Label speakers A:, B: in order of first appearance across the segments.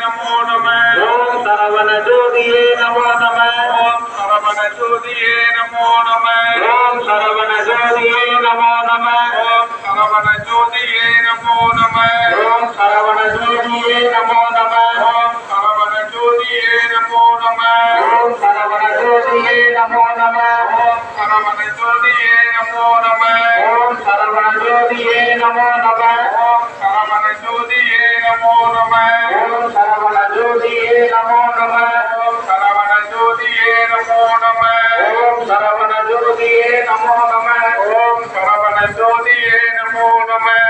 A: नमो
B: नमः ओम सरवण ज्योतिये नमो
A: नमः ओम सरवण ज्योतिये नमो
B: नमः ओम सरवण ज्योतिये नमो
A: नमः ओम सरवण ज्योतिये नमो
B: नमः ओम सरवण ज्योतिये नमो
A: नमः ओम ஜோதியே நமோ நம.
B: ஓம் சரவண ஜோதியே நமோ நம.
A: ஓம் சரவண ஜோதியே நமோ நம.
B: ஓம் சரவண ஜோதியே நமோ நம.
A: ஓம் சரவண ஜோதியே நமோ நம.
B: ஓம் சரவண ஜோதியே நமோ நம.
A: ஓம் சரவண ஜோதியே நமோ நம.
B: ஓம் சரவண ஜோதியே நமோ நம.
A: ஓம் சரவண ஜோதியே நமோ நம.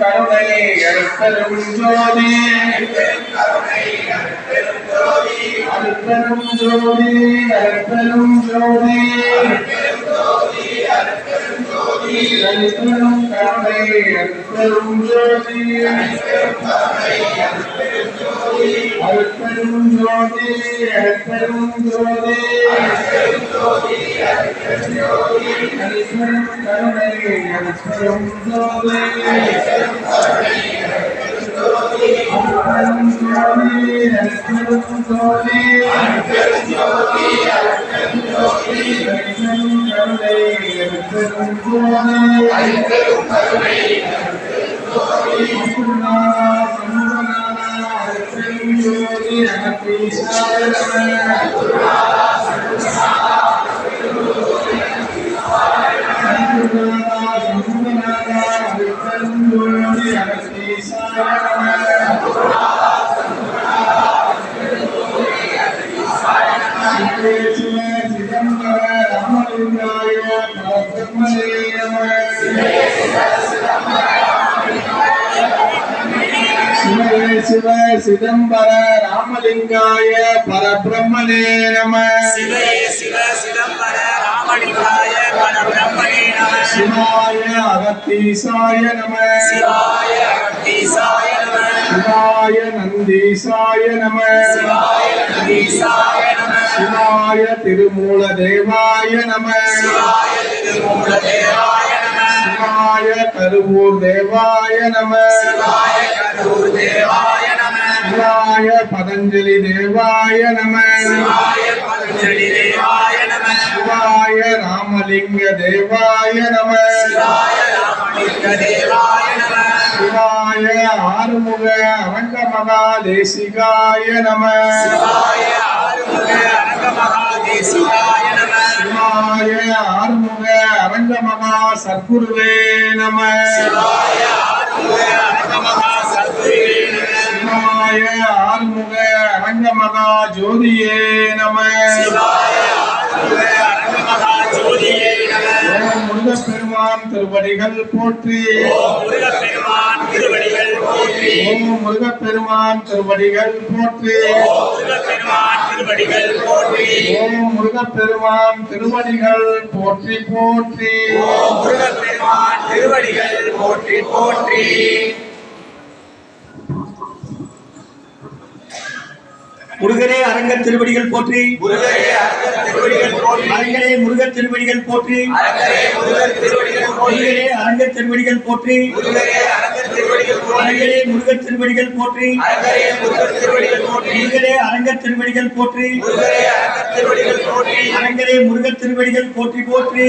A: கருணை அடப்பெரும் ஜோதி. அற்பரும் ஜோதி அற்பரும் ஜோதி அற்பரும் கருணை அற்பரும் ஜோதி அற்பரும் ஜோதி அற்பரும் ஜோதி அற்பரும் கருணை அற்பரும் ஜோதி அருட்பெரும் ஜோதி அருட்பெரும் ஜோதி அருட்பெரும் கருணை அருட்பெரும் ஜோதி சிவ சிதம்பர ராமலிங்காய பரபிரம்மனே நம
B: சிவே சிவ சிதம்பர ராமலிங்காய நம.
A: சிவாய அகத்தீசாய நம.
B: சிவாய அகத்தீசாய
A: சிவாய நந்தீசாய நம.
B: சிவாய
A: திருமூல தேவாய நம.
B: சிவாய
A: கருவூர் தேவாய நம.
B: சிவாய
A: பதஞ்சலி தேவாய நம.
B: சிவாய
A: ராமலிங்க தேவாய நம.
B: சிவாய
A: சிவாய ஆறுமுக அரங்க மகா தேசிகாய நம.
B: சிவாய ஆறுமுக அரங்க மகாதேசிகாய நம.
A: சிவாய ஆறுமுக அரங்க மகா சத்குருவே நம.
B: சிவாய ஆறுமுக அரங்க மகா சத்குருவே நம.
A: சிவாய ஆறுமுக அரங்க மகா ஜோதியே நம.
B: சிவாய ஆறுமுக
A: முருகப்பெருமான் திருவடிகள் போற்றி.
B: ஓம் முருகப்பெருமான் திருவடிகள் போற்றி.
A: ஓம் முருகப்பெருமான் திருவடிகள் போற்றி
B: முருகப்பெருமான் போற்றி.
A: ஓம் முருகப்பெருமான் திருவடிகள் போற்றி போற்றி
B: ஓம் முருகப்பெருமான் திருவடிகள் போற்றி போற்றி
C: முருகனே அரங்கத் திருவடிகள் போற்றி
B: முருகரே அரங்கர் திருவடிகள் போற்றி அரங்கரே முருகர் திருவடிகள் போற்றி முருகரே அரங்கர் திருவடிகள் போற்றி அரங்கரே முருகர் திருவடிகள் போற்றி முருகரே அரங்கர் திருவடிகள் போற்றி
C: அரங்கனே முருகத் திருவடிகள் போற்றி போற்றி
B: அரங்கரே முருகர் திருவடிகள் போற்றி போற்றி